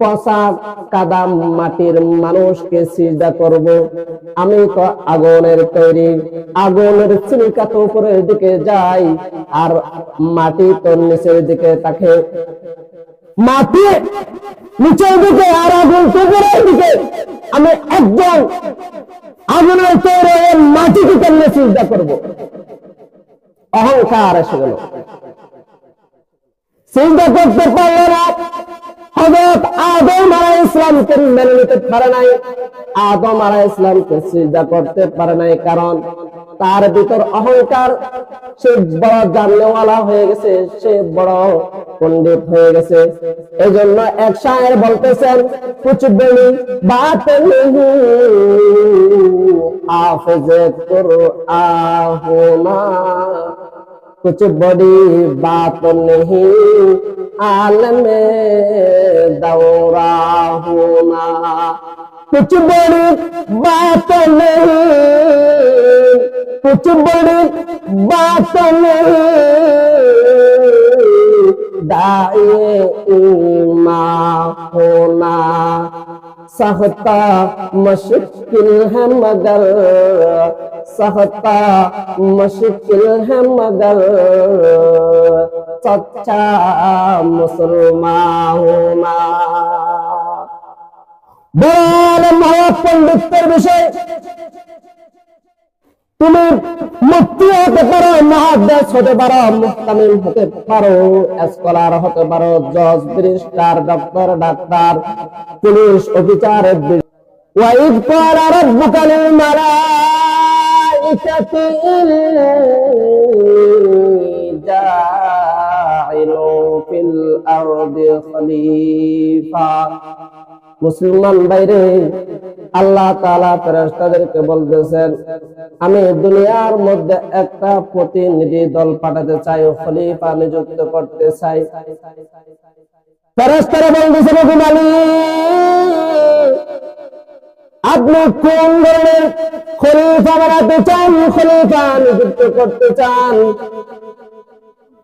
পচা কাদা মাটির মানুষকে করব। আমি তো আগুনের তৈরি, আগুনের উপরের দিকে যাই আর মাটি তো নিচের দিকে তাকে মাটি নিচের দিকে আর আগুন দিকে। আমি একজন আগুনের তৈরি মাটিকে কেমনে সিজদা করব? অহংকার এসে গেল। সিজদা করতে পারল না আলাইহিস ইসলামকে মেনে নিতে পারে নাই আদম আলাইহিস ইসলামকে সিজদা করতে পারে নাই কারণ তার ভিতর অহংকার সে বড় জানলেওয়ালা হয়ে গেছে সে বড় পণ্ডিত হয়ে গেছে এই জন্য এক শায়ের বলতেছেন কুছ বলি বাত নেহি হাফেজ করো আহুনা कुछ बड़ी बात नहीं عالم دورا ہونا کچھ بڑی بات نہیں کچھ بڑی بات نہیں دائے ایمان ہونا सहता मुश्किल है मगर सहता मुश्किल है मगर सच्चा मुसलमान होना बड़ा महापंडित विषय তুমি মুক্তি হতে পারো মহাদেশ হতে পারো মুস্তামিম হতে পারো স্কলার হতে পারো জজ barrister doctor doctor police officer وإذ قال ربك للملائكة إني جاعل في الأرض خليفة মুসলমান বাইরে আল্লাহ ফেরেস্তাদেরকে বলতেছেন, আমি দুনিয়ার মধ্যে একটা প্রতিনিধি দল পাঠাতে চাই খলিফা নিযুক্ত করতে চাই। আপনি কোন ধরনের খলিফা বানাতে চান? খলিফা নিযুক্ত করতে চান?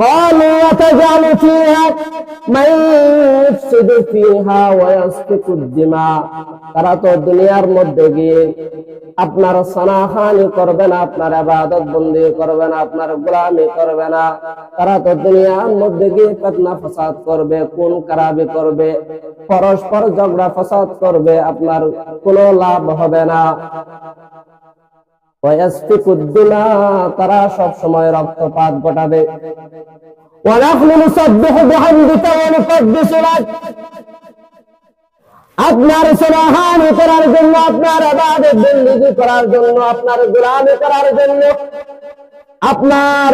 قالوا وتجعل فيها من يفسد فيها ويسفك الدماء তারা তো দুনিয়ার মধ্যে গিয়ে আপনার সানাহানি করবে না আপনার আবাদত বন্দি করবে না আপনার গোলামি করবে না তারা তো দুনিয়ার মধ্যে গিয়ে ফেতনা ফসাদ করবে কোন কারাবি করবে পরস্পর ঝগড়া ফসাদ করবে আপনার কোনো লাভ হবে না তারা সব সময় রক্তপাত ঘটাবে। আপনার সমাহানি করার জন্য, আপনার করার জন্য, আপনার গোলামি করার জন্য, আপনার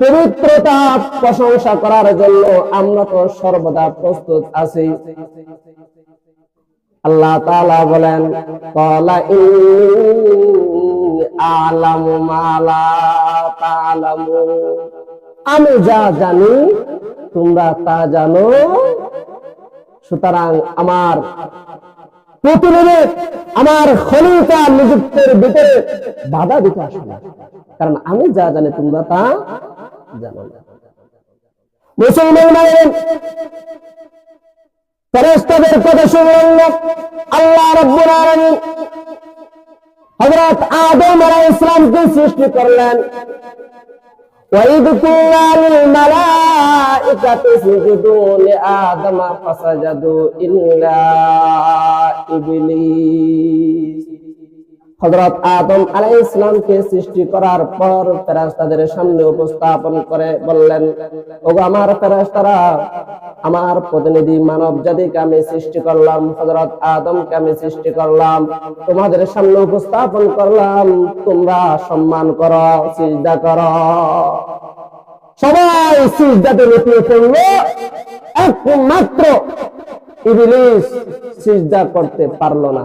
পবিত্রতা প্রশংসা করার জন্য আমরা তো সর্বদা প্রস্তুত আছি। আল্লাহ তাআলা বলেন, কলা আলামু মালা তালামু আমি যা জানি, তোমরা তা জানো। সুতরাং আমার প্রতিনিধি, আমার খলিফা নিযুক্তের ভিতরে বাধা দিতে আসে না। কারণ আমি যা জানি, তোমরা তা জানো না। মুসলমান ফেরেশতাদের কথা শুনলেন আল্লাহ রাব্বুল আলামিন হযরত আদম আলাইহিস সালামকে সৃষ্টি করলেন وإذ قلنا للملائكة اسجدوا لآدم فسجدوا إلا إبليس হযরত আদম আলাইহিস ইসলামকে সৃষ্টি করার পর ফেরেশতাদের সামনে উপস্থাপন করে বললেন, ওগো আমার ফেরেশতারা, আমার প্রতিনিধি মানব জাতিকে আমি সৃষ্টি করলাম, হযরত আদমকে আমি সৃষ্টি করলাম, তোমাদের সামনে উপস্থাপন করলাম, তোমরা সম্মান করো, সিজদা করো। সবাই সিজদাতে লুটিয়ে পড়ল। একমাত্র ইবলিস সিজদা করতে পারল না।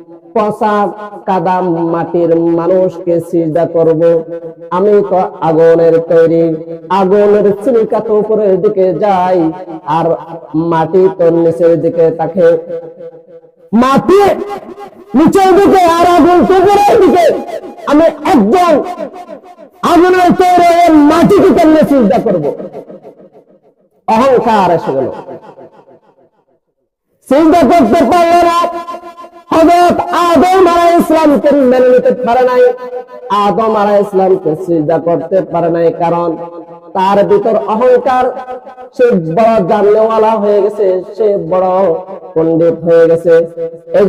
পচা কাদা মাটির মানুষকে করব। আমি তো আগুনের তৈরি, আগুনের চিলিকা তো উপরের দিকে যাই আর মাটি তো নিচের দিকে তাকে মাটি নিচের দিকে আর আগুন উপরের দিকে। আমি একজন আগুনের তৈরি মাটিকে কেমনে করব? অহংকার এসে গেল। সিজদা করতে পারল না হযরত আদম আলাইহিস সালামকে মেনে নিতে পারে নাই। আদম আলাইহিস সালামকে সিজদা করতে পারে নাই কারণ তার ভিতর অহংকার, সে বড় জানলেওয়ালা হয়ে গেছে, সে বড় পণ্ডিত হয়ে গেছে। এই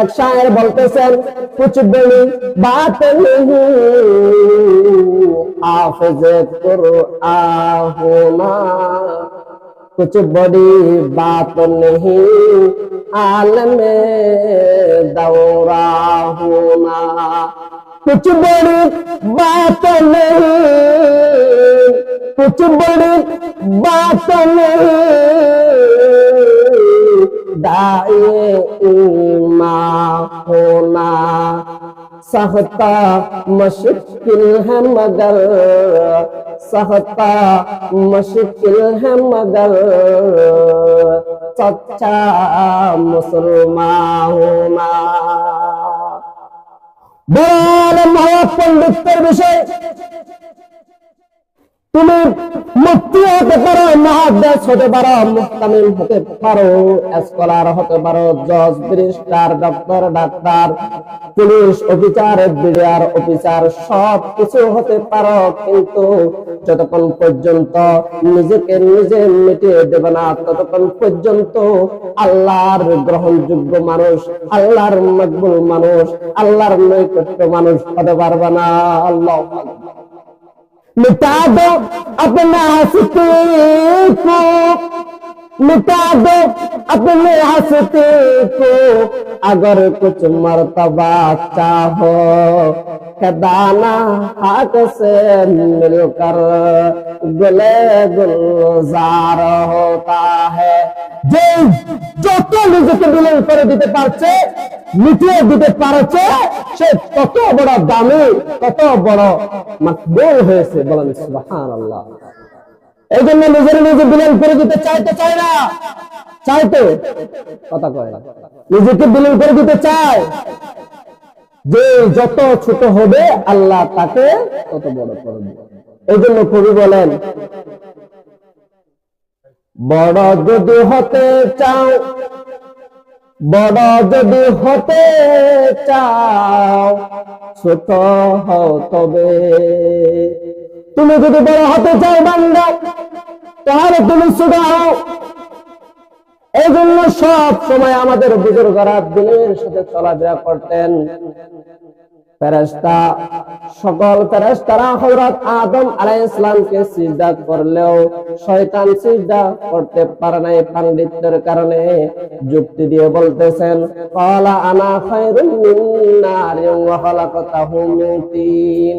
এক শায়ের বলতেছেন কিছু বেনি বাত হাফজে কুরআহুমা। কুছ বড়ি বাত নেহি आलम दौरा होना। कुछ बड़ी बात नहीं, कुछ बड़ी बात नहीं। दाए होना सहता मुश्किल है मगर, सहता मुश्किल है मगर। सच्चा मुसलमान होना बड़ा आलम पंडित पर विषय তুমি মুক্তি হতে পারো মহাদেশ হতে পারো মুস্তামিম হতে পারো স্কলার হতে পারো জজ barrister doctor doctor, police officer BDR officer সব কিছু হতে পারো, কিন্তু যতক্ষণ পর্যন্ত নিজেকে নিজে মিটিয়ে দেবে না, ততক্ষণ পর্যন্ত আল্লাহর গ্রহণযোগ্য মানুষ, আল্লাহর মকবুল মানুষ, আল্লাহর নৈকট্য মানুষ হতে পারবে না। আল্লাহ मिटा दो अपने हंसते को मिटा दो अपने हंसते को अगर कुछ मर्तबा चाहो कदाना हाथ से मिलकर गले गुलजार होता है যে যত নিজেকে বিলীন করে দিতে পারছে মিটিয়ে দিতে পারছে সে তত বড় দামি তত বড় মাকবুল হয়েছে বলেন সুবহানাল্লাহ এই জন্য নিজের নিজে বিলীন করে দিতে চাইতে চায় না। চাইতো কথা কয় নিজেকে বিলীন করে দিতে চায়। যে যত ছোট হবে আল্লাহ তাকে তত বড় করবে। এই জন্য কবি বলেন, বড় যদি হতে চাও, বড় যদি হতে চাও, ছোট হও তবে। তুমি যদি বড় হতে চাও বান্দা, তাহলে তুমি ছোট হও। এই জন্য সব সময় আমাদের বুজুর্গরা দিনের সাথে চলাফেরা করতেন। ফেরেশতা, সকল হযরত আদম সিজদা করলেও শয়তান সিজদা করতে পারে নাই পাণ্ডিত্যের কারণে। যুক্তি দিয়ে বলতেছেন ক্বালা আনা ওয়া মিন তিন।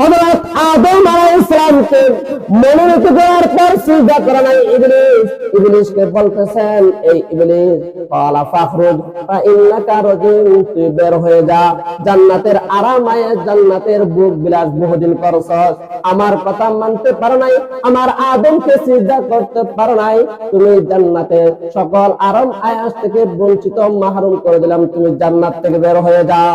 হযরত আদম আলাইহিস সালামকে মনোনীত করার পর সিজদা করে নাই। ইবলিস বলতেছেন, এই ইবলিস, ক্বালা ফাখরুজ ফা ইন্নাকা তুই বের হয়ে যা। জান্নাতের জান্নাতের বিলাস বহুদিন করছস আমার কথা মানতে পারো নাই, আমার আদমকে সিজদা করতে পারো নাই। তুমি জান্নাতের সকল আরাম আয়াস থেকে বঞ্চিত, মাহরুম করে দিলাম। তুমি জান্নাত থেকে বের হয়ে যাও।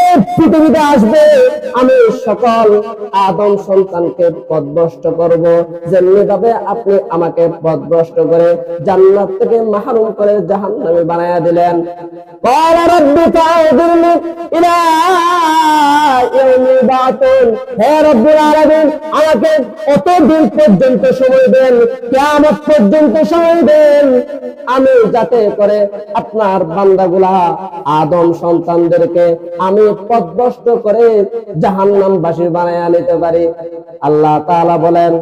পৃথিবীতে আসবে, আমি সকল আদম সন্তানকে পদভ্রষ্ট করব। যেমনি ভাবে আপনি আমাকে পদভ্রষ্ট করে জান্নাত থেকে মাহরুম করে জাহান নামে বানায়া দিলেন। আমি যাতে করে আপনার বান্দাগুলা আদম সন্তানদেরকে আমি পদভ্রষ্ট করে জাহান্নাম বাসী বানায়া নিতে পারি। আল্লাহ বলেন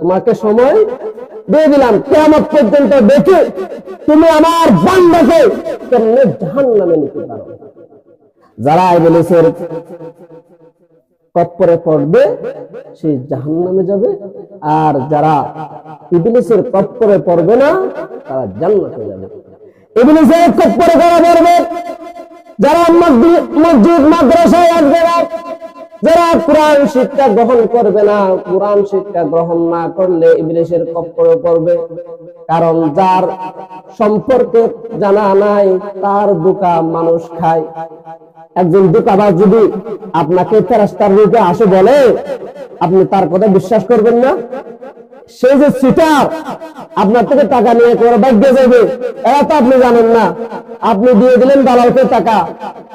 তোমাকে সময় দিয়ে দিলাম, কিয়ামত পর্যন্ত দেখে তুমি আমার কেমনে জাহান্নামে নিতে পারো। যারা ইবলিসের কপ্পরে পড়বে, সে জাহান্নামে যাবে। আর যারা ইবলিসের কপ্পরে পড়বে না, তারা জান্নাতে যাবে। কারণ যার সম্পর্কে জানা নাই, তার দুকা মানুষ খায়। একজন দোকাবাজ যদি আপনাকে ফেরাস্তার রূপে আসে বলে, আপনি তার কথা বিশ্বাস করবেন না? সে যে সিটার, আপনার থেকে টাকা নিয়ে করে ভাগ্যে যাবে। এরা তো আপনি জানেন না। আপনি দিয়ে দিলেন দালালকে টাকা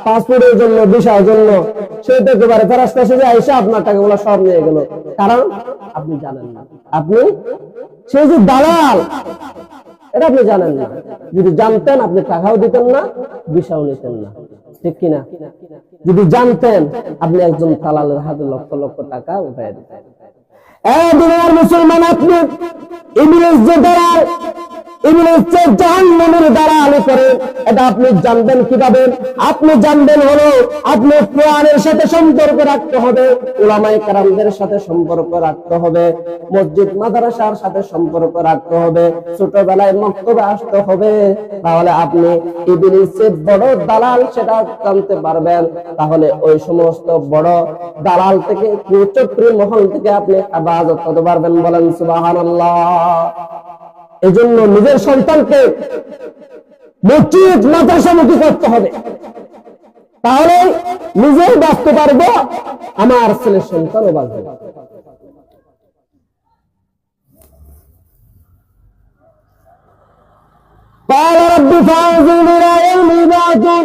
পাসপোর্টের জন্য ভিসার জন্য। সে তো একেবারে ফেরাস্তা সেজে আইসা আপনার টাকাগুলো সব নিয়ে গেল। কারণ আপনি জানেন না। আপনি সে যে দালাল, এটা আপনি জানেন না। যদি জানতেন, আপনি টাকাও দিতেন না ভিসাও নিতেন না। ঠিক কিনা? যদি জানতেন, আপনি একজন দালালের হাতে লক্ষ লক্ষ টাকা উঠাই দিতেন। এই দুনিয়ার মুসলমান আপনি ইংরেজদের যে মসজিদ মাদ্রাসার সাথে সম্পর্ক রাখতে হবে, ছোটবেলায় মক্তবে আসতে হবে। তাহলে আপনি বড় দালাল সেটা জানতে পারবেন। তাহলে ওই সমস্ত বড় দালাল থেকে, কুচক্রী মহল থেকে আপনি আবাদত করতে পারবেন বলেন সুবহানাল্লাহ। এজন্য নিজের সন্তানকে মসজিদ মাদ্রাসামুখী করতে হবে তাহলে নিজেও বাঁচতে পারবো আমার ছেলের সন্তানও বাঁচবে قال رب فانظرني الى يوم يبعثون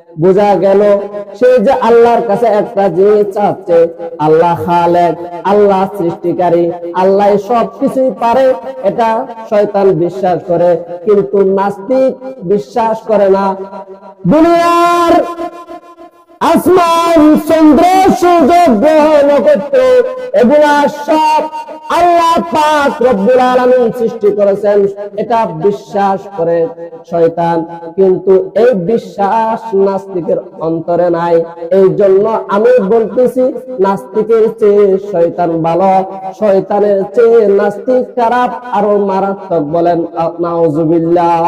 বোঝা গেল, সে যে আল্লাহর কাছে একটা জিনিস চাচ্ছে, আল্লাহ খালেক, আল্লাহ সৃষ্টিকারী, আল্লাহ সব কিছুই পারে, এটা শয়তান বিশ্বাস করে, কিন্তু নাস্তিক বিশ্বাস করে না। দুনিয়ার আসমান, চন্দ্র, সূর্য, গ্রহ, নক্ষত্র, এগুলা সব আল্লাহ পাক রব্বুল আলামিন সৃষ্টি করেছেন। এটা বিশ্বাস করে শয়তান। কিন্তু এই বিশ্বাস নাস্তিকের অন্তরে নাই। এই জন্য আমি বলতেছি, নাস্তিকের চেয়ে শয়তান ভালো। শয়তানের চেয়ে নাস্তিক খারাপ আরও মারাত্মক বলেন নাউজুবিল্লাহ।